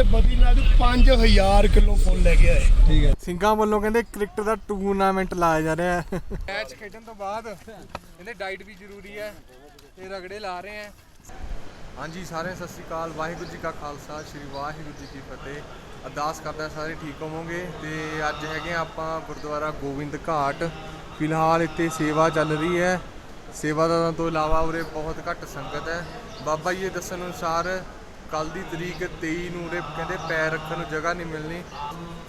ਤੇ ਬਦਰੀਨਾਥ 5000 ਕਿਲੋ ਫੁੱਲ ਲੈ ਕੇ ਆਏ। ਠੀਕ ਹੈ। ਸਿੰਘਾਂ ਵੱਲੋਂ ਕਹਿੰਦੇ ਕ੍ਰਿਕਟ ਦਾ ਟੂਰਨਾਮੈਂਟ ਲਾਇਆ ਜਾ ਰਿਹਾ ਹੈ। ਮੈਚ ਖੇਡਣ ਤੋਂ ਬਾਅਦ ਇਹਦੇ ਡਾਈਟ ਵੀ ਜ਼ਰੂਰੀ ਹੈ ਤੇ ਰਗੜੇ ਲਾ ਰਹੇ ਹੈ। ਹਾਂਜੀ ਸਾਰਿਆਂ ਸਤਿ ਸ਼੍ਰੀ ਅਕਾਲ। ਵਾਹਿਗੁਰੂ ਜੀ ਕਾ ਖਾਲਸਾ ਸ੍ਰੀ ਵਾਹਿਗੁਰੂ ਜੀ ਕੀ ਫਤਿਹ। ਅਰਦਾਸ ਕਰਦਾ ਸਾਰੇ ਠੀਕ ਹੋਵੋਗੇ ਤੇ ਅੱਜ ਹੈਗੇ ਆ ਆਪਾਂ ਗੁਰਦੁਆਰਾ ਗੋਬਿੰਦ ਘਾਟ। ਫਿਲਹਾਲ ਇੱਥੇ ਸੇਵਾ ਚੱਲ ਰਹੀ ਹੈ। ਸੇਵਾਦਾਰਾਂ ਤੋਂ ਇਲਾਵਾ ਉਰੇ ਬਹੁਤ ਘੱਟ ਸੰਗਤ ਹੈ। ਬਾਬਾ ਜੀ ਦੇ ਦੱਸਣ ਅਨੁਸਾਰ ਕੱਲ ਦੀ ਤਰੀਕ 23 ਨੂੰ ਉਰੇ ਕਹਿੰਦੇ ਪੈਰ ਰੱਖਣ ਨੂੰ ਜਗ੍ਹਾ ਨਹੀਂ ਮਿਲਣੀ।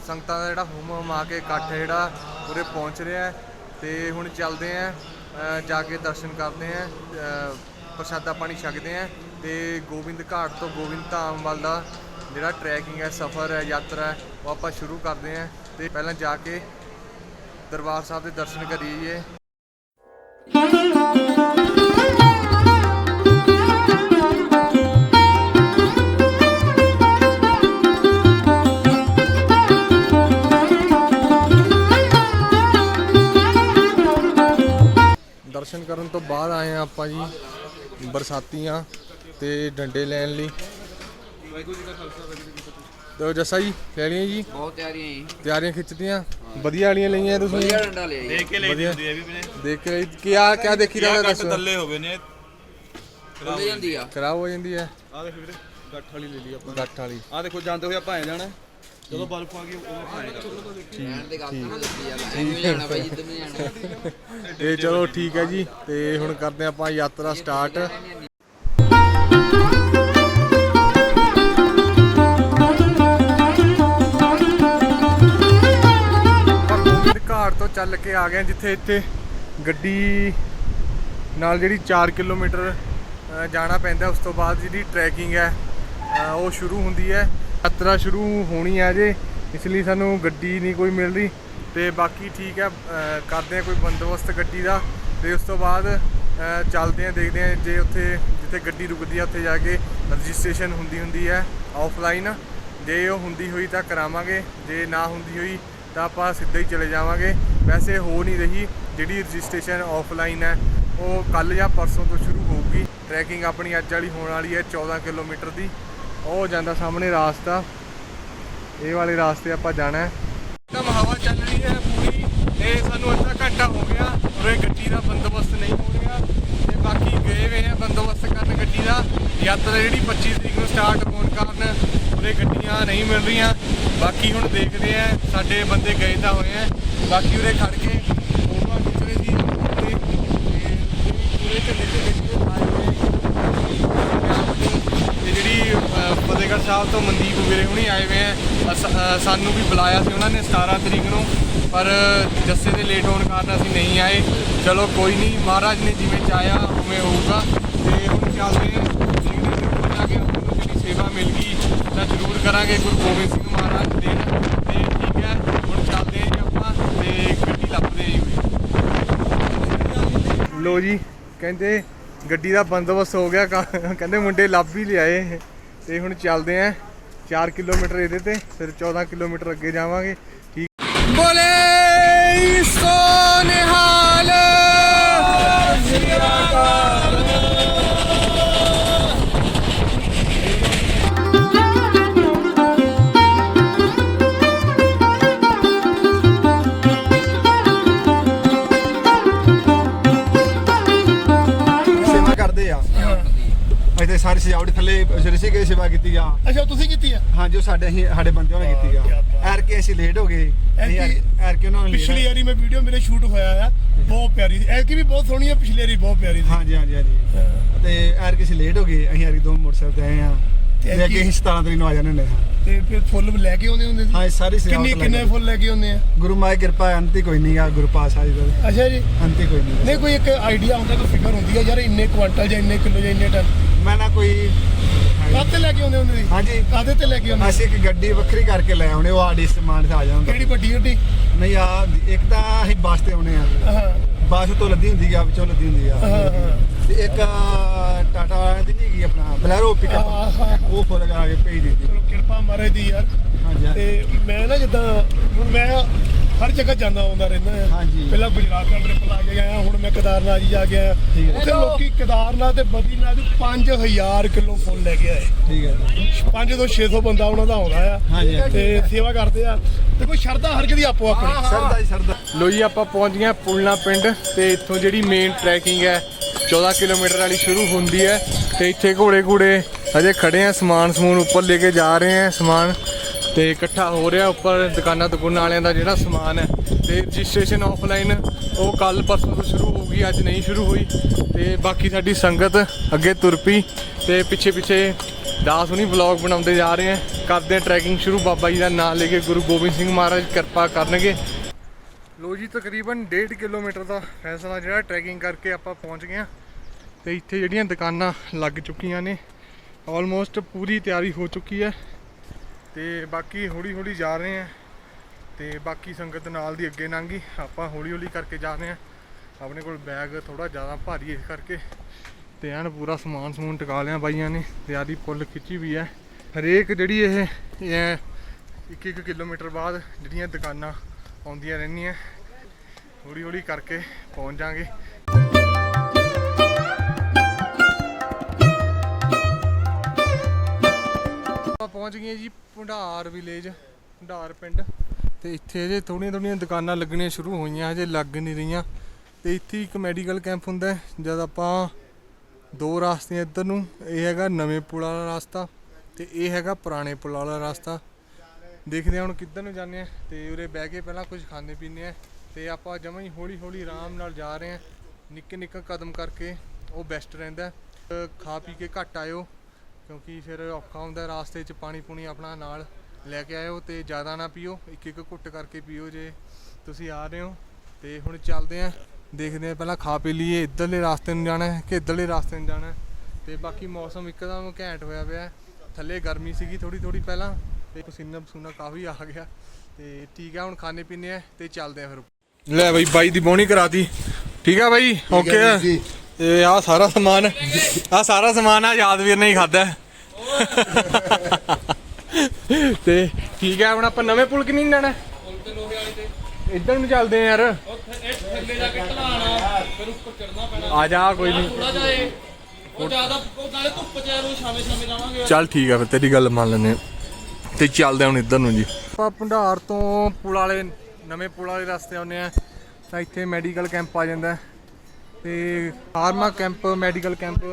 ਸੰਗਤਾਂ ਦਾ ਜਿਹੜਾ ਹੁਮ ਹੁਮਾ ਕੇ ਇਕੱਠ ਜਿਹੜਾ, ਉਰੇ ਪਹੁੰਚ ਰਿਹਾ ਹੈ ਤੇ ਹੁਣ ਚੱਲਦੇ ਆਂ ਜਾ ਕੇ ਦਰਸ਼ਨ ਕਰਦੇ ਆਂ ਪ੍ਰਸ਼ਾਦਾ ਪਾਣੀ ਛਕਦੇ ਆਂ ਤੇ ਗੋਬਿੰਦ ਘਾਟ ਤੋਂ ਗੋਬਿੰਦ ਧਾਮ ਵੱਲ ਦਾ ਜਿਹੜਾ ਟਰੈਕਿੰਗ ਹੈ, ਸਫ਼ਰ ਹੈ, ਯਾਤਰਾ ਹੈ, ਉਹ ਆਪਾਂ ਸ਼ੁਰੂ ਕਰਦੇ ਆਂ ਤੇ ਪਹਿਲਾਂ ਜਾ ਕੇ ਦਰਬਾਰ ਸਾਹਿਬ ਦੇ ਦਰਸ਼ਨ ਕਰੀਏ। ਦਰਸ਼ਨ ਕਰਨ ਤੋਂ ਬਾਅਦ ਆਏ ਆ ਆਪਾਂ ਜੀ ਬਰਸਾਤੀਆਂ ਤੇ ਡੰਡੇ ਲੈਣ ਲਈ। ਤੇ ਜੱਸਾ ਜੀ ਲੈ ਲਈਆਂ ਜੀ? ਬਹੁਤ ਤਿਆਰੀਆਂ ਜੀ। ਤਿਆਰੀਆਂ ਖਿੱਚਦੀਆਂ ਵਧੀਆ ਵਾਲੀਆਂ ਲਈਆਂ ਤੁਸੀਂ? ਵਧੀਆ ਡੰਡਾ ਲਿਆ ਜੀ। ਦੇਖ ਕੇ ਲੈ ਵਧੀਆ। ਹੁੰਦੀ ਹੈ ਵੀ ਵੀਰੇ। ਦੇਖ ਕੇ ਕਿਆ ਕਿਆ ਦੇਖੀ ਕਿਆ ਰਿਹਾ ਕੱਟ ਦੱਸੋ ਦੱਲੇ ਹੋਵੇ ਨੇ। ਖੁੱਲ ਜਾਂਦੀ ਆ। ਖਰਾਬ ਹੋ ਜਾਂਦੀ ਹੈ। ਆ ਦੇਖ ਵੀਰੇ ਗੱਠ ਵਾਲੀ ਲੈ ਲਈ ਆਪਾਂ। ਗੱਠ ਵਾਲੀ। ਆ ਦੇਖੋ ਜਾਂਦੇ ਹੋਏ ਆਪਾਂ ਆਏ ਜਾਣਾ। ਜਦੋਂ ਬਰਫ਼ ਆ ਗਈ ਪਾਣੀ ਰਹਿਣ ਦੇ ਗੱਲ ਨਾ ਦੱਸੀ ਯਾਰ ਐਵੇਂ ਹੀ। ਜਾਣਾ ਬਾਈ ਜਿੱਦ ਨਹੀਂ ਜਾਣਾ। ਤੇ ਚਲੋ ਠੀਕ ਹੈ ਜੀ ਤੇ ਹੁਣ ਕਰਦੇ ਆਪਾਂ ਯਾਤਰਾ ਸਟਾਰਟ ਘਾਟ ਤੋਂ ਚੱਲ ਕੇ ਆ ਗਏ ਹਾਂ ਜਿੱਥੇ ਇੱਥੇ ਗੱਡੀ ਨਾਲ ਜਿਹੜੀ 4 ਕਿਲੋਮੀਟਰ ਅ, ਜਾਣਾ ਪੈਂਦਾ ਉਸ ਤੋਂ ਬਾਅਦ ਜਿਹੜੀ ਟਰੈਕਿੰਗ ਹੈ ਅ, ਉਹ ਸ਼ੁਰੂ ਹੁੰਦੀ ਹੈ। ਯਾਤਰਾ ਸ਼ੁਰੂ ਹੋਣੀ ਹੈ ਜੇ ਇਸ ਲਈ ਸਾਨੂੰ ਗੱਡੀ ਨਹੀਂ ਕੋਈ ਮਿਲ ਰਹੀ ਤੇ ਬਾਕੀ ਠੀਕ ਹੈ ਕਰਦੇ ਆ ਕੋਈ ਬੰਦੋਬਸਤ ਗੱਡੀ ਦਾ ਤੇ ਉਸ ਤੋਂ ਬਾਅਦ ਚੱਲਦੇ ਆ, ਦੇਖਦੇ ਆ ਜੇ ਉੱਥੇ, ਜਿੱਥੇ ਗੱਡੀ ਰੁਕਦੀ ਆ, ਉੱਥੇ ਜਾ ਕੇ ਰਜਿਸਟ੍ਰੇਸ਼ਨ ਹੁੰਦੀ ਹੁੰਦੀ ਹੈ ਆਫਲਾਈਨ। ਜੇ ਉਹ ਹੁੰਦੀ ਹੋਈ ਤਾਂ ਕਰਾਵਾਂਗੇ, ਜੇ ਨਾ ਹੁੰਦੀ ਹੋਈ ਤਾਂ ਆਪਾਂ ਸਿੱਧਾ ਹੀ ਚਲੇ ਜਾਵਾਂਗੇ। ਵੈਸੇ ਹੋ ਨਹੀਂ ਰਹੀ ਜਿਹੜੀ ਰਜਿਸਟ੍ਰੇਸ਼ਨ ਆਫਲਾਈਨ ਹੈ, ਉਹ ਕੱਲ ਜਾਂ ਪਰਸੋਂ ਤੋਂ ਸ਼ੁਰੂ ਹੋਊਗੀ। ਟਰੈਕਿੰਗ ਆਪਣੀ ਅੱਜ ਵਾਲੀ ਹੋਣ ਵਾਲੀ ਹੈ 14 ਕਿਲੋਮੀਟਰ ਦੀ। ਉਹ ਜਾਂਦਾ ਸਾਹਮਣੇ ਰਾਸਤਾ। ਇਹ ਵਾਲੇ ਰਾਸਤੇ ਆਪਾਂ ਜਾਣਾ ਹੈ। ਇੱਕਦਮ ਹਵਾ ਚੱਲ ਰਹੀ ਹੈ ਪੂਰੀ। ਤੇ ਸਾਨੂੰ ਅੱਧਾ ਘੰਟਾ ਹੋ ਗਿਆ ਉਰੇ ਗੱਡੀ ਦਾ ਬੰਦੋਬਸਤ ਨਹੀਂ ਹੋ ਰਿਹਾ। ਤੇ ਬਾਕੀ ਗਏ ਹੋਏ ਆ ਬੰਦੋਬਸਤ ਕਰਨ ਗੱਡੀ ਦਾ। ਯਾਤਰਾ ਜਿਹੜੀ 25 ਤਰੀਕ ਨੂੰ ਸਟਾਰਟ ਹੋਣ ਕਾਰਨ ਉਰੇ ਗੱਡੀਆਂ ਨਹੀਂ ਮਿਲ ਰਹੀਆਂ। ਬਾਕੀ ਹੁਣ ਦੇਖਦੇ ਆ, ਸਾਡੇ ਬੰਦੇ ਗਏ ਤਾਂ ਹੋਏ ਆ। ਬਾਕੀ ਉਰੇ ਖੜ ਕੇ ਫੋਟੋਆਂ ਖਿੱਚ ਰਹੇ ਤੇ ਪੂਰੇ ਝੰਡੇ ਝੰਡੇ ਜਿਹੜੇ ਲਾਏ ਹੋਏ ਤੇ ਜਿਹੜੀ ਫਤਿਹਗੜ੍ਹ ਸਾਹਿਬ ਤੋਂ ਮਨਦੀਪ ਵੀਰੇ ਹੁਣੀ ਆਏ ਹੋਏ ਆ ਅ, ਸਾਨੂੰ ਵੀ ਬੁਲਾਇਆ ਸੀ ਉਹਨਾਂ ਨੇ 17 ਤਰੀਕ ਨੂੰ ਪਰ ਜੱਸੇ ਦੇ ਲੇਟ ਹੋਣ ਕਾਰਨ ਅਸੀਂ ਨਹੀਂ ਆਏ। ਚਲੋ ਕੋਈ ਨਹੀਂ ਮਹਾਰਾਜ ਨੇ ਜਿਵੇਂ ਚਾਹਿਆ ਉਵੇਂ ਹੋਊਗਾ। ਤੇ ਹੁਣ ਚੱਲਦੇ ਹਾਂ ਦੇਖਦੇ ਹਾਂ ਜਾ ਕੇ ਆਪਾਂ ਨੂੰ ਜਿਹੜੀ ਸੇਵਾ ਮਿਲ ਗਈ ਤਾਂ ਜ਼ਰੂਰ ਕਰਾਂਗੇ ਗੁਰੂ ਗੋਬਿੰਦ ਸਿੰਘ ਮਹਾਰਾਜ ਦੇ ਤੇ ਠੀਕ ਹੈ ਹੁਣ ਚੱਲਦੇ ਹਾਂ ਆਪਾਂ ਤੇ ਗੱਡੀ ਲੱਭਦੇ ਹਾਂ ਲੋ ਜੀ ਕਹਿੰਦੇ ਗੱਡੀ ਦਾ ਬੰਦੋਬਸਤ ਹੋ ਗਿਆ, ਕਾ- ਕਹਿੰਦੇ ਮੁੰਡੇ ਲੱਭ ਹੀ ਲਿਆਏ ਤੇ ਹੁਣ ਚੱਲਦੇ ਆਂ 4 ਕਿਲੋਮੀਟਰ ਇਹਦੇ ਤੇ, ਫਿਰ 14 ਕਿਲੋਮੀਟਰ ਅੱਗੇ ਜਾਵਾਂਗੇ। ਸਾਰੀ ਸਜਾਵਟ ਥੱਲੇ ਰਿਸ਼ੀਕੇਸ਼ ਸੇਵਾ ਕੀਤੀ ਆ। ਅੱਛਾ ਤੁਸੀਂ ਕੀਤੀ ਆ ਹਾਂਜੀ ਉਹ ਸਾਡੇ ਅਸੀਂ ਸਾਡੇ ਬੰਦਿਆਂ ਨੇ ਕੀਤੀ ਆ ਐਰ ਕੇ ਅਸੀਂ ਲੇਟ ਹੋ ਗਏ। ਐਰ ਕੇ ਉਹਨਾਂ ਨੂੰ ਪਿਛਲੀ ਵਾਰੀ ਮੈਂ ਵੀਡੀਓ ਮੇਰੇ ਸ਼ੂਟ ਹੋਇਆ ਆ ਬਹੁਤ ਪਿਆਰੀ ਸੀ। ਐਤਕੀ ਵੀ ਬਹੁਤ ਸੋਹਣੀ ਆ ਪਿਛਲੀ ਵਾਰੀ ਬਹੁਤ ਪਿਆਰੀ ਸੀ। ਹਾਂਜੀ ਹਾਂਜੀ ਹਾਂਜੀ ਤੇ ਐਰ ਕੇ ਅਸੀਂ ਲੇਟ ਹੋ ਗਏ ਅਸੀਂ ਐਰ ਕੇ ਦੋ ਮੋਟਰਸਾਈਕਲ ਤੇ ਆਏ ਆ। ਤੇ ਅੱਗੇ ਅਸੀਂ 17 ਤਰੀਕ ਨੂੰ ਆ ਜਾਣੇ ਹੁੰਦੇ ਹਾਂ ਤੇ ਫਿਰ ਫੁੱਲ ਲੈ ਕੇ ਆਉਂਦੇ ਹੁੰਦੇ ਸੀ? ਹਾਂ ਸਾਰੀ ਸਜਾਵਟ ਕਿੰਨੇ ਕਿੰਨੇ ਕੇ। ਫੁੱਲ ਲੈ ਕੇ ਆਉਂਦੇ ਆ? ਗੁਰੂ ਮਾਏ ਕਿਰਪਾ ਹੈ, ਅੰਤੀ ਕੋਈ ਨਹੀਂ ਆ ਗੁਰੂ ਪਾਸ਼ਾ ਜੀ ਦਾ। ਅੱਛਾ ਜੀ। ਅੰਤੀ ਕੋਈ ਨਹੀਂ। ਨਹੀਂ ਕੋਈ ਇੱਕ ਆਈਡੀਆ ਹੁੰਦਾ ਕੋਈ ਫਿਗਰ ਹੁੰਦੀ ਆ ਯਾਰ ਇੰਨੇ ਕੁਆਂਟਲ ਜਾਂ ਇੰਨੇ ਕਿਲੋ ਜਾਂ ਇੰਨੇ ਟਨ। ਮੈਂ ਨਾ ਕੋਈ ਕਾਹਤੇ ਲੈ ਕੇ ਆਉਂਦੇ ਹੁੰਦੇ ਸੀ ਹਾਂਜੀ। ਕਾਹਦੇ ਤੇ ਲੈ ਕੇ ਆਉਂਦੇ ਅਸੀਂ ਇੱਕ ਗੱਡੀ ਵੱਖਰੀ ਕਰਕੇ ਲੈ ਆਉਣੇ ਉਹ ਆਡੀ ਸਮਾਨ ਤੇ ਆ ਜਾਂਦਾ। ਕਿਹੜੀ ਵੱਡੀ ਗੱਡੀ? ਨਹੀਂ ਆ ਇੱਕ ਤਾਂ ਅਸੀਂ ਬੱਸ ਤੇ ਆਉਣੇ ਆ। ਬੱਸ ਤੋਂ ਲੱਦੀ ਹੁੰਦੀ ਆ ਵਿੱਚੋਂ ਲੱਦੀ ਹੁੰਦੀ ਆ। ਤੇ ਇੱਕ ਟਾਟਾ ਵਾਲਿਆਂ ਦੀ ਹੈਗੀ ਆਪਣਾ ਬਲੈਰੋ ਪਿਕਅਪ। ਉਹ ਫੁੱਲ ਕਰਾ ਕੇ ਭੇਜ ਦਿੱਤੀ। ਚਲੋ ਕਿਰਪਾ ਮਹਾਰਾਜ ਦੀ ਯਾਰ। ਹਾਂਜੀ। ਤੇ ਮੈਂ ਨਾ ਜਿੱਦਾਂ ਹੁਣ ਮੈਂ ਹਰ ਜਗ੍ਹਾ ਜਾਂਦਾ ਆਉਂਦਾ ਰਹਿੰਦਾ ਆ। ਹਾਂਜੀ। ਪਹਿਲਾਂ ਗੁਜਰਾਤ ਦਾ ਟ੍ਰਿਪ ਲਾ ਕੇ ਗਿਆ ਹੁਣ ਮੈਂ ਕੇਦਾਰਨਾਥ ਜੀ ਜਾ ਕੇ ਆਇਆ। ਠੀਕ ਹੈ। ਉੱਥੇ ਲੋਕੀ ਕੇਦਾਰਨਾਥ ਤੇ ਬਦਰੀਨਾਥ ਦੀ 5000 ਕਿਲੋ ਫੁੱਲ ਲੈ ਕੇ ਆਏ। ਠੀਕ ਹੈ ਜੀ। 5 ਤੋਂ 600 ਬੰਦਾ ਉਹਨਾਂ ਦਾ ਆਉਂਦਾ ਆ। ਹਾਂਜੀ, ਹਾਂਜੀ। ਤੇ ਸੇਵਾ ਕਰਦੇ ਆ। ਤੇ ਕੋਈ ਸ਼ਰਧਾ ਹਰ ਦੀ ਆਪੋ ਆਪਣੀ। ਸਰਦਾ ਜੀ ਸਰਦਾ ਲੋ ਜੀ ਆਪਾਂ ਪਹੁੰਚ ਗਏ ਹਾਂ ਪੁਲਨਾ ਪਿੰਡ ਤੇ ਇੱਥੋਂ ਜਿਹੜੀ ਮੇਨ ਟਰੈਕਿੰਗ ਹੈ 14 ਕਿਲੋਮੀਟਰ ਵਾਲੀ ਸ਼ੁਰੂ ਹੁੰਦੀ ਹੈ। ਤੇ ਇੱਥੇ ਘੋੜੇ ਘੂੜੇ ਅਜੇ ਖੜੇ ਆ ਸਮਾਨ ਸਮੂਨ ਉੱਪਰ ਲੈ ਕੇ ਜਾ ਰਹੇ ਆ ਸਮਾਨ ਤੇ ਇਕੱਠਾ ਹੋ ਰਿਹਾ ਉੱਪਰ ਦੁਕਾਨਾਂ ਦੁਕਾਨਾਂ ਵਾਲਿਆਂ ਦਾ ਜਿਹੜਾ ਸਮਾਨ ਹੈ। ਤੇ ਰਜਿਸਟ੍ਰੇਸ਼ਨ ਆਫਲਾਈਨ ਉਹ ਕੱਲ ਪਰਸੋਂ ਤੋਂ ਸ਼ੁਰੂ ਹੋ ਗਈ, ਅੱਜ ਨਹੀਂ ਸ਼ੁਰੂ ਹੋਈ। ਤੇ ਬਾਕੀ ਸਾਡੀ ਸੰਗਤ ਅੱਗੇ ਤੁਰ ਪਈ ਤੇ ਪਿੱਛੇ ਪਿੱਛੇ ਦਾਸ ਹੁਣੀ ਵਲੌਗ ਬਣਾਉਂਦੇ ਜਾ ਰਹੇ ਆ ਕਰਦੇ ਆ ਟਰੈਕਿੰਗ ਸ਼ੁਰੂ, ਬਾਬਾ ਜੀ ਦਾ ਨਾਮ ਲੈ ਕੇ ਗੁਰੂ ਗੋਬਿੰਦ ਸਿੰਘ ਮਹਾਰਾਜ ਕਿਰਪਾ ਕਰਨਗੇ। ਲੋ ਜੀ, ਤਕਰੀਬਨ 1.5 ਕਿਲੋਮੀਟਰ ਦਾ ਫੈਸਲਾ ਜਿਹੜਾ ਟਰੈਕਿੰਗ ਕਰਕੇ ਆਪਾਂ ਪਹੁੰਚ ਗਏ ਹਾਂ। ਤੇ ਇੱਥੇ ਜਿਹੜੀਆਂ ਦੁਕਾਨਾਂ ਲੱਗ ਚੁੱਕੀਆਂ ਨੇ ਆਲਮੋਸਟ ਪੂਰੀ ਤਿਆਰੀ ਹੋ ਚੁੱਕੀ ਹੈ। ਤੇ ਬਾਕੀ ਹੌਲੀ ਹੌਲੀ ਜਾ ਰਹੇ ਹਾਂ ਤੇ ਬਾਕੀ ਸੰਗਤ ਨਾਲ ਦੀ ਅੱਗੇ ਲੰਘੀ ਆਪਾਂ ਹੌਲੀ ਹੌਲੀ ਕਰਕੇ ਜਾ ਰਹੇ ਹਾਂ। ਆਪਣੇ ਕੋਲ ਬੈਗ ਥੋੜਾ ਜ਼ਿਆਦਾ ਭਾਰੀ ਇਸ ਕਰਕੇ। ਤੇ ਐਨ ਪੂਰਾ ਸਮਾਨ ਸਮੂਨ ਟਿਕਾ ਲਿਆ ਬਾਈਆਂ ਨੇ। ਤੇ ਆਦੀ ਪੁੱਲ ਖਿੱਚੀ ਵੀ ਹੈ। ਹਰੇਕ ਜਿਹੜੀ ਇਹ ਇਹ ਇੱਕ ਇੱਕ ਕਿਲੋਮੀਟਰ ਬਾਅਦ ਜਿਹੜੀਆਂ ਦੁਕਾਨਾਂ ਆਉਂਦੀਆਂ ਰਹਿੰਦੀਆਂ। ਹੌਲੀ ਹੌਲੀ ਕਰਕੇ ਪਹੁੰਚ ਜਾਾਂਗੇ ਆਪਾਂ ਪਹੁੰਚ ਗਏ ਜੀ ਭੰਡਾਰ ਵਿਲੇਜ ਭੰਡਾਰ ਪਿੰਡ। ਤੇ ਇੱਥੇ ਜੇ ਥੋੜੀਆਂ ਥੋੜੀਆਂ ਦੁਕਾਨਾਂ ਲੱਗਣੀਆਂ ਸ਼ੁਰੂ ਹੋਈਆਂ ਹਜੇ ਲੱਗ ਨਹੀਂ ਰਹੀਆਂ। ਤੇ ਇੱਥੇ ਇੱਕ ਮੈਡੀਕਲ ਕੈਂਪ ਹੁੰਦਾ ਜਦ ਆਪਾਂ ਦੋ ਰਸਤੇ ਇੱਧਰ ਨੂੰ, ਇਹ ਹੈਗਾ ਨਵੇਂ ਪੁਲ ਵਾਲਾ ਰਸਤਾ ਤੇ ਇਹ ਹੈਗਾ ਪੁਰਾਣੇ ਪੁਲ ਵਾਲਾ ਰਸਤਾ। ਦੇਖਦੇ ਹਾਂ ਹੁਣ ਕਿੱਧਰ ਨੂੰ ਜਾਂਦੇ ਆ ਤੇ ਉਰੇ ਬਹਿ ਕੇ ਪਹਿਲਾਂ ਕੁਝ ਖਾਣੇ ਪੀਣੇ ਆ ਤੇ ਆਪਾਂ ਜਮਾਂ ਹੀ ਹੌਲੀ ਹੌਲੀ ਆਰਾਮ ਨਾਲ ਜਾ ਰਹੇ ਆ ਨਿੱਕੇ ਨਿੱਕੇ ਕਦਮ ਕਰਕੇ ਉਹ ਬੈਸਟ ਰਹਿੰਦਾ ਖਾ ਪੀ ਕੇ ਘੱਟ ਆਇਓ। ਕਿਉਂਕਿ ਫਿਰ ਔਖਾ ਹੁੰਦਾ ਰਾਸਤੇ 'ਚ ਪਾਣੀ ਪੂਣੀ ਆਪਣਾ ਨਾਲ ਲੈ ਕੇ ਆਇਓ ਤੇ ਜ਼ਿਆਦਾ ਨਾ ਪੀਓ ਇੱਕ ਇੱਕ ਘੁੱਟ ਕਰਕੇ ਪੀਓ ਜੇ ਤੁਸੀਂ ਆ ਰਹੇ ਹੋ। ਤੇ ਹੁਣ ਚੱਲਦੇ ਆ ਦੇਖਦੇ ਆ ਪਹਿਲਾਂ ਖਾ ਪੀ ਲਈਏ ਇੱਧਰਲੇ ਰਾਸਤੇ ਨੂੰ ਜਾਣਾ ਹੈ ਕਿ ਇੱਧਰਲੇ ਰਾਸਤੇ ਨੂੰ ਜਾਣਾ ਹੈ। ਤੇ ਬਾਕੀ ਮੌਸਮ ਇੱਕਦਮ ਘੈਂਟ ਹੋਇਆ ਪਿਆ। ਥੱਲੇ ਗਰਮੀ ਸੀਗੀ ਥੋੜੀ ਥੋੜੀ ਪਹਿਲਾਂ ਤੇ ਪਸੀਨਾ ਪਸੂਨਾ ਕਾਫੀ ਆ ਗਿਆ। ਤੇ ਠੀਕ ਆ ਹੁਣ ਖਾਣੇ ਪੀਣੇ ਆ ਤੇ ਚੱਲਦੇ ਆ ਫਿਰ ਲੈ ਬਾਈ ਬਾਈ ਦੀ ਬੋਣੀ ਕਰਾਤੀ ਠੀਕ ਆ ਬਾਈ ਓਕੇ। ਆ ਇਹ ਆ ਸਾਰਾ ਸਮਾਨ ਆ ਸਾਰਾ ਸਮਾਨ ਆ ਯਾਦਵੀਰ ਨੇ ਹੀ ਖਾਦਾ ਤੇ ਠੀਕ ਆ ਹੁਣ ਆਪਾਂ ਨਵੇਂ ਪੁਲ ਕਿ ਨਹੀਂ ਜਾਣਾ ਪੁਲ ਤੇ ਲੋਹੇ ਵਾਲੇ ਤੇ। ਇੱਧਰ ਨੂੰ ਚੱਲਦੇ ਆ ਯਾਰ। ਥੱਲੇ ਜਾ ਕੇ ਢਲਾਣਾ ਫਿਰ ਉੱਪਰ ਚੜਨਾ ਪੈਣਾ। ਆ ਜਾ ਕੋਈ ਨਹੀਂ। ਥੋੜਾ ਜਿਹਾ ਇਹ ਉਹ ਜ਼ਿਆਦਾ ਉਹ ਨਾਲੇ ਧੁੱਪ ਚ ਯਾਰ ਉਹ ਛਾਵੇਂ ਛਾਵੇਂ ਜਾਵਾਂਗੇ ਚੱਲ ਠੀਕ ਆ ਫਿਰ ਤੇਰੀ ਗੱਲ ਮੰਨ ਲੈਨੇ ਤੇ ਚੱਲਦੇ ਹੁਣ ਇੱਧਰ ਨੂੰ ਜੀ। ਆਪਾਂ ਭੰਡਾਰ ਤੋਂ ਪੁਲ ਵਾਲੇ ਨਵੇਂ ਪੁਲ ਵਾਲੇ ਰਸਤੇ ਆਉਂਦੇ ਆ। ਤਾਂ ਇੱਥੇ ਮੈਡੀਕਲ ਕੈਂਪ ਆ ਜਾਂਦਾ। ਹੈ ਤੇ ਫਾਰਮਾ ਕੈਂਪ ਮੈਡੀਕਲ ਕੈਂਪ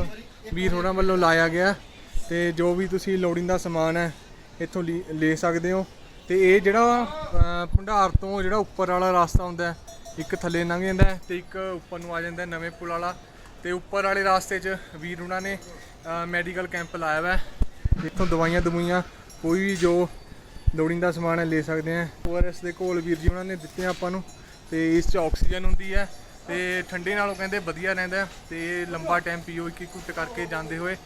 ਵੀਰ ਹੋਰਾਂ ਵੱਲੋਂ ਲਾਇਆ ਗਿਆ। ਤੇ ਜੋ ਵੀ ਤੁਸੀਂ ਲੋੜੀਂਦਾ ਸਮਾਨ ਹੈ, ਇੱਥੋਂ ਲੀ- ਲੈ ਸਕਦੇ ਹੋ। ਤੇ ਇਹ ਜਿਹੜਾ ਭੰਡਾਰ ਤੋਂ ਜਿਹੜਾ ਉੱਪਰ ਵਾਲਾ ਰਸਤਾ ਹੁੰਦਾ ਇੱਕ ਥੱਲੇ ਲੰਘ ਜਾਂਦਾ ਹੈ ਤੇ ਇੱਕ ਉੱਪਰ ਨੂੰ ਆ ਜਾਂਦਾ ਨਵੇਂ ਪੁਲ ਵਾਲਾ। ਤੇ ਉੱਪਰ ਵਾਲੇ ਰਾਸਤੇ 'ਚ ਵੀਰ ਉਹਨਾਂ ਨੇ ਮੈਡੀਕਲ ਕੈਂਪ ਲਾਇਆ ਹੋਇਆ ਹੈ ਇੱਥੋਂ ਦਵਾਈਆਂ ਦਵਾਈਆਂ ਕੋਈ ਵੀ ਜੋ ਲੋੜੀਂਦਾ ਸਮਾਨ ਹੈ, ਲੈ ਸਕਦੇ ਆ ਓਆਰਐਸ ਦੇ ਕੋਲ ਵੀਰ ਜੀ ਉਹਨਾਂ ਨੇ ਦਿੱਤੇ ਆਪਾਂ ਨੂੰ। ਤੇ ਇਸ 'ਚ ਆਕਸੀਜਨ ਹੁੰਦੀ ਹੈ ਤੇ ਠੰਡੇ ਨਾਲੋਂ ਕਹਿੰਦੇ ਵਧੀਆ ਰਹਿੰਦਾ ਹੈ। ਤੇ ਲੰਬਾ ਟਾਈਮ ਪੀਓ ਇੱਕ ਇੱਕ ਘੁੱਟ ਕਰਕੇ ਜਾਂਦੇ ਹੋਏ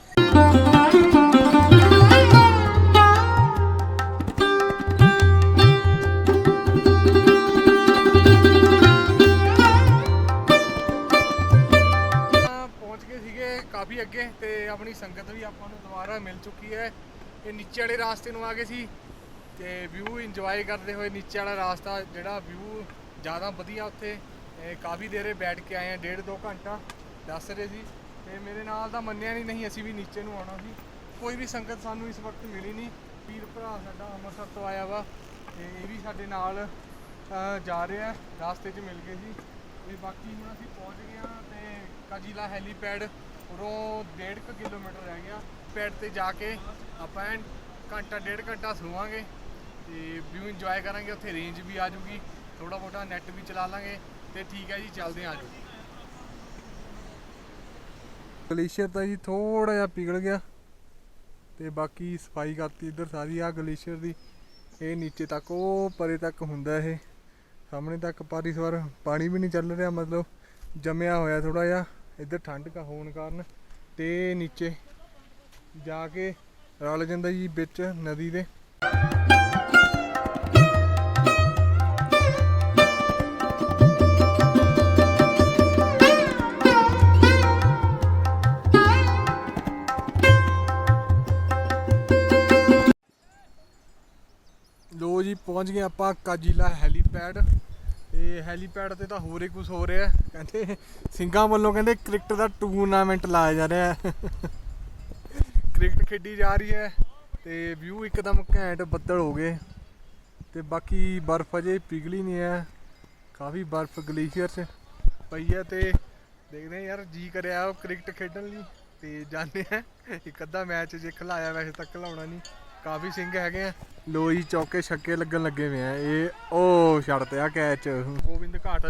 ਪਹੁੰਚ ਗਏ ਸੀਗੇ ਕਾਫੀ ਅੱਗੇ ਤੇ ਆਪਣੀ ਸੰਗਤ ਵੀ ਆਪਾਂ ਨੂੰ ਦੁਬਾਰਾ ਮਿਲ ਚੁੱਕੀ ਹੈ। ਇਹ ਨੀਚੇ ਵਾਲੇ ਰਾਸਤੇ ਨੂੰ ਆ ਗਏ ਸੀ ਤੇ ਵਿਊ ਇੰਜੋਏ ਕਰਦੇ ਹੋਏ ਨੀਚੇ ਵਾਲਾ ਰਾਸਤਾ ਜਿਹੜਾ ਵਿਊ ਜ਼ਿਆਦਾ ਵਧੀਆ ਉੱਥੇ ਕਾਫੀ ਦੇਰੇ ਬੈਠ ਕੇ ਆਏ ਆ, ਡੇਢ ਦੋ ਘੰਟਾ ਦੱਸ ਰਹੇ ਸੀ। ਤੇ ਮੇਰੇ ਨਾਲ ਤਾਂ ਮੰਨਿਆ ਨਹੀਂ ਨਹੀਂ ਅਸੀਂ ਵੀ ਨੀਚੇ ਨੂੰ ਆਉਣਾ ਸੀ। ਕੋਈ ਵੀ ਸੰਗਤ ਸਾਨੂੰ ਇਸ ਵਕਤ ਮਿਲੀ ਨਹੀਂ। ਵੀਰ ਭਰਾ ਸਾਡਾ ਅੰਮ੍ਰਿਤਸਰ ਤੋਂ ਆਇਆ ਵਾ ਤੇ ਇਹ ਵੀ ਸਾਡੇ ਨਾਲ ਜਾ ਰਿਹਾ ਰਾਸਤੇ 'ਚ ਮਿਲ ਗਏ ਸੀ। ਤੇ ਬਾਕੀ ਹੁਣ ਅਸੀਂ ਪਹੁੰਚ ਗਏ ਹਾਂ ਤੇ ਕਾਜੀਲਾ ਹੈਲੀਪੈਡ ਉਰੋਂ 1.5 ਕਿਲੋਮੀਟਰ ਰਹਿ ਗਿਆ। ਪੈਡ ਤੇ ਜਾ ਕੇ ਆਪਾਂ ਘੰਟਾ ਡੇਢ ਘੰਟਾ ਸੋਵਾਂਗੇ ਤੇ ਵਿਊ ਇੰਜੋਏ ਕਰਾਂਗੇ। ਉੱਥੇ ਰੇਂਜ ਵੀ ਆ ਜੂਗੀ ਥੋੜਾ ਬਹੁਤਾ ਨੈਟ ਵੀ ਚਲਾ ਲਾਂਗੇ ਤੇ ਠੀਕ ਹੈ ਜੀ ਚੱਲਦੇ ਹਾਂ, ਆ ਜਾਓ ਗਲੇਸ਼ੀਅਰ ਤਾਂ ਜੀ ਥੋੜਾ ਜਿਹਾ ਪਿਘਲ ਗਿਆ ਤੇ ਬਾਕੀ ਸਫ਼ਾਈ ਕਰਤੀ ਇੱਧਰ ਸਾਰੀ ਆ ਗਲੇਸ਼ੀਅਰ ਦੀ। ਇਹ ਨੀਚੇ ਤੱਕ, ਉਹ ਪਰੇ ਤੱਕ ਹੁੰਦਾ ਇਹ। ਸਾਹਮਣੇ ਤੱਕ ਪਰ ਇਸ ਵਾਰ ਪਾਣੀ ਵੀ ਨਹੀਂ ਚੱਲ ਰਿਹਾ, ਮਤਲਬ ਜੰਮਿਆ ਹੋਇਆ ਥੋੜਾ ਜਿਹਾ। ਇੱਧਰ ਠੰਡ ਕਾ ਹੋਣ ਕਾਰਨ ਤੇ ਨੀਚੇ ਜਾ ਕੇ ਰਲ ਜਾਂਦਾ ਜੀ ਵਿੱਚ ਨਦੀ ਦੇ। ਪਹੁੰਚ ਗਏ ਆਪਾਂ ਕਾਜੀਲਾ ਹੈਲੀਪੈਡ। ਤੇ ਹੈਲੀਪੈਡ ਤੇ ਤਾਂ ਹੋਰ ਹੀ ਕੁਝ ਹੋ ਰਿਹਾ। ਕਹਿੰਦੇ ਸਿੰਘਾਂ ਵੱਲੋਂ ਕਹਿੰਦੇ ਕ੍ਰਿਕਟ ਦਾ ਟੂਰਨਾਮੈਂਟ ਲਾਇਆ ਜਾ ਰਿਹਾ। ਹੈ ਕ੍ਰਿਕਟ ਖੇਡੀ ਜਾ ਰਹੀ ਹੈ ਤੇ ਵਿਊ ਇੱਕਦਮ ਘੈਂਟ ਬੱਦਲ ਹੋ ਗਏ। ਤੇ ਬਾਕੀ ਬਰਫ਼ ਅਜੇ ਪਿਘਲੀ ਨਹੀਂ ਹੈ। ਕਾਫੀ ਬਰਫ਼ ਗਲੇਸ਼ੀਅਰ 'ਚ ਪਈ ਹੈ ਤੇ ਦੇਖਦੇ ਹਾਂ ਯਾਰ ਜੀ ਕਰਿਆ ਉਹ ਕ੍ਰਿਕਟ ਖੇਡਣ ਲਈ ਤੇ ਜਾਂਦੇ ਆ ਇੱਕ ਅੱਧਾ ਮੈਚ ਜੇ ਖਿਲਾਇਆ ਵੈਸੇ ਤਾਂ ਖਿਲਾਉਣਾ ਨਹੀਂ। ਕਾਫੀ ਸਿੰਘ ਹੈਗੇ ਆ। ਲੋਈ ਚੌਕੇ ਛੱਕੇ ਲੱਗਣ ਲੱਗੇ ਹੋਏ ਆ। ਇਹ ਉਹ ਛੱਡਤੇ ਆ ਕੈਚ। ਗੋਬਿੰਦ ਘਾਟ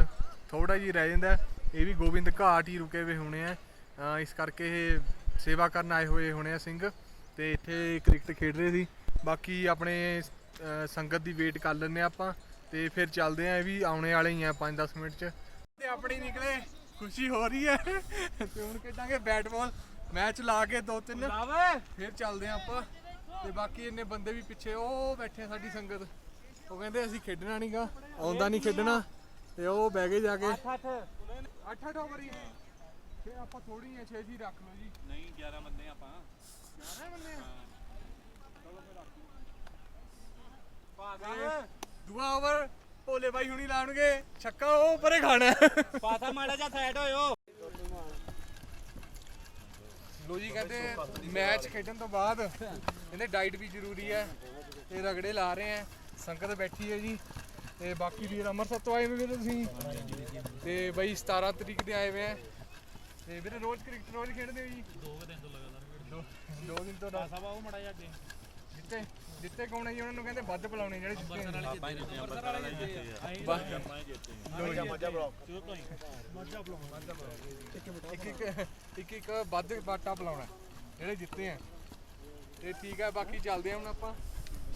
ਥੋੜਾ ਜੀ ਰਹਿ ਜਾਂਦਾ। ਇਹ ਵੀ ਗੋਬਿੰਦ ਘਾਟ ਹੀ ਰੁਕੇ ਹੋਏ ਹੋਣੇ ਆ। ਇਸ ਕਰਕੇ ਇਹ ਸੇਵਾ ਕਰਨ ਆਏ ਹੋਏ ਹੋਣੇ ਆ ਸਿੰਘ। ਤੇ ਇੱਥੇ ਕ੍ਰਿਕਟ ਖੇਡ ਰਹੇ ਸੀ। ਬਾਕੀ ਆਪਣੇ ਸੰਗਤ ਦੀ ਵੇਟ ਕਰ ਲੈਂਦੇ ਆਪਾਂ। ਤੇ ਫਿਰ ਚੱਲਦੇ ਆ ਇਹ ਵੀ ਆਉਣੇ ਵਾਲੇ ਹੀ ਆ 5-10 ਮਿੰਟ ਚ। ਤੇ ਆਪਣੀ ਨਿਕਲੇ। ਖੁਸ਼ੀ ਹੋ ਰਹੀ ਹੈ। ਤੇ ਹੁਣ ਖੇਡਾਂਗੇ ਬੈਟ ਬਾਲ ਮੈਚ ਲਾ ਕੇ ਦੋ ਤਿੰਨ। ਫਿਰ ਚੱਲਦੇ ਆ ਆਪਾਂ। ਤੇ ਬਾਕੀ ਇੰਨੇ ਬੰਦੇ ਵੀ ਪਿੱਛੇ ਉਹ ਬੈਠੇ ਆ ਸਾਡੀ ਸੰਗਤ। ਉਹ ਕਹਿੰਦੇ ਅਸੀਂ ਖੇਡਣਾ ਨਹੀਂਗਾ ਆਉਂਦਾ ਨਹੀਂ ਖੇਡਣਾ ਤੇ ਉਹ ਬਹਿ ਗਏ ਜਾ ਕੇ। 8 8 8 ਓਵਰ ਹੀ ਫਿਰ ਆਪਾਂ ਥੋੜੀ ਜਿਹੀ 6 ਜੀ ਰੱਖ ਲਓ ਜੀ। ਨਹੀਂ 11 ਬੰਦੇ ਆਪਾਂ। 11 ਬੰਦੇ? ਤੇ ਦੂਆ ਓਵਰ ਭੋਲੇ ਬਾਈ ਹੁਣੀ ਲਾਉਣਗੇ। ਛੱਕਾ ਉਹ ਪਰੇ ਖਾਣਾ। ਹੈ। ਪਾਸਾ ਮਾੜਾ ਜਿਹਾ ਸਾਈਡ ਹੋਇਓ। ਲੋ ਜੀ ਕਹਿੰਦੇ ਮੈਚ ਖੇਡਣ ਤੋਂ ਬਾਅਦ ਕਹਿੰਦੇ ਡਾਈਟ ਵੀ ਜ਼ਰੂਰੀ ਹੈ ਤੇ ਰਗੜੇ ਲਾ ਰਹੇ ਆ ਸੰਗਤ ਬੈਠੀ ਹੈ ਜੀ ਤੇ ਬਾਕੀ ਵੀਰ ਅੰਮ੍ਰਿਤਸਰ ਤੋਂ ਆਏ ਹੋਏ ਵੀਰੇ ਤੁਸੀਂ? ਤੇ ਬਈ 17 ਤਰੀਕ ਦੇ ਆਏ ਹੋਏ ਆ ਤੇ ਵੀਰੇ ਰੋਜ਼ ਕ੍ਰਿਕਟ ਰੋਜ਼ ਖੇਡਦੇ ਹੋ ਜੀ? ਦੋ ਦਿਨ ਤੋਂ ਲਗਾਤਾਰ ਦੋ ਦਿਨ ਤੋਂ ਪਾਸਾ ਉਹ ਮੜਾ ਜਾ ਜਿੱਤੇ ਜਿੱਤੇ ਕੌਣ ਹੈ ਜੀ? ਉਹਨਾਂ ਨੂੰ ਕਹਿੰਦੇ ਵੱਧ ਬੁਲਾਉਣੇ ਜਿਹੜੇ ਜਿੱਤੇ ਇੱਕ ਇੱਕ ਇੱਕ ਇੱਕ ਵੱਧ ਬਾਟਾ ਬੁਲਾਉਣਾ ਜਿਹੜੇ ਜਿੱਤੇ ਆ। ਤੇ ਠੀਕ ਹੈ ਬਾਕੀ ਚੱਲਦੇ ਆ ਹੁਣ ਆਪਾਂ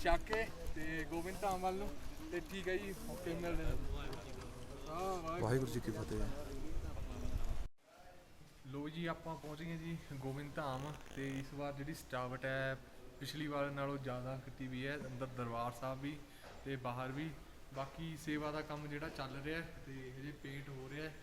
ਛਾਕੇ ਤੇ ਗੋਬਿੰਦ ਧਾਮ ਵੱਲ ਨੂੰ। ਤੇ ਠੀਕ ਹੈ ਜੀ ਓਕੇ ਮਿਲਦੇ ਹਾਂ ਵਾਹਿਗੁਰੂ। ਜੀ ਕੀ ਫਤਿਹ। ਲੋ ਜੀ ਆਪਾਂ ਪਹੁੰਚ ਗਏ ਜੀ ਗੋਬਿੰਦ ਧਾਮ ਤੇ ਇਸ ਵਾਰ ਜਿਹੜੀ ਸਜਾਵਟ ਹੈ ਪਿਛਲੀ ਵਾਰ ਨਾਲੋਂ ਜ਼ਿਆਦਾ ਕੀਤੀ ਵੀ ਹੈ ਅੰਦਰ ਦਰਬਾਰ ਸਾਹਿਬ ਵੀ ਤੇ ਬਾਹਰ ਵੀ। ਬਾਕੀ ਸੇਵਾ ਦਾ ਕੰਮ ਜਿਹੜਾ ਚੱਲ ਰਿਹਾ ਹੈ ਤੇ ਹਜੇ ਪੇਂਟ ਹੋ ਰਿਹਾ ਹੈ।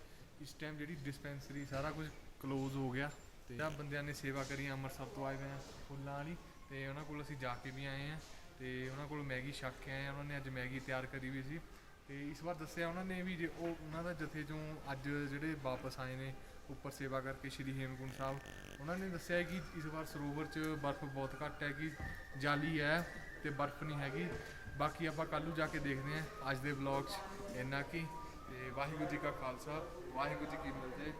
ਇਸ ਟਾਈਮ ਜਿਹੜੀ ਡਿਸਪੈਂਸਰੀ ਸਾਰਾ ਕੁਝ ਕਲੋਜ਼ ਹੋ ਗਿਆ ਤੇ ਆ ਬੰਦਿਆਂ ਨੇ ਸੇਵਾ ਕਰੀ ਅੰਮ੍ਰਿਤਸਰ ਤੋਂ ਆਏ ਹੋਏ ਆ ਫੁੱਲਾਂ ਵਾਲੀ। ਤੇ ਉਹਨਾਂ ਕੋਲ ਅਸੀਂ ਜਾ ਕੇ ਵੀ ਆਏ ਆ ਤੇ ਉਹਨਾਂ ਕੋਲ ਮੈਗੀ ਛੱਕ ਕੇ ਆਏ ਆ ਉਹਨਾਂ ਨੇ ਅੱਜ ਮੈਗੀ ਤਿਆਰ ਕਰੀ ਵੀ ਸੀ ਤੇ ਇਸ ਵਾਰ ਦੱਸਿਆ ਉਹਨਾਂ ਨੇ ਵੀ ਜੇ ਉਹ ਉਹਨਾਂ ਦਾ ਜਥੇ ਚੋਂ ਅੱਜ ਜਿਹੜੇ ਵਾਪਸ ਆਏ ਨੇ ਉੱਪਰ ਸੇਵਾ ਕਰਕੇ ਸ਼੍ਰੀ ਹੇਮਕੁੰਟ ਸਾਹਿਬ, ਉਹਨਾਂ ਨੇ ਦੱਸਿਆ ਕਿ ਇਸ ਵਾਰ ਸਰੋਵਰ 'ਚ ਬਰਫ਼ ਬਹੁਤ ਘੱਟ ਹੈ ਕਿ ਜਾਲੀ ਹੈ ਤੇ ਬਰਫ਼ ਨਹੀਂ ਹੈਗੀ। ਬਾਕੀ ਆਪਾਂ ਕੱਲ੍ਹ ਨੂੰ ਜਾ ਕੇ ਦੇਖਦੇ ਹਾਂ ਅੱਜ ਦੇ ਵਲੌਗ 'ਚ। ਇੰਨਾ ਕੀ ਤੇ ਵਾਹਿਗੁਰੂ ਜੀ ਕਾ ਖਾਲਸਾ, ਵਾਹਿਗੁਰੂ ਜੀ ਕੀ ਫਤਿਹ।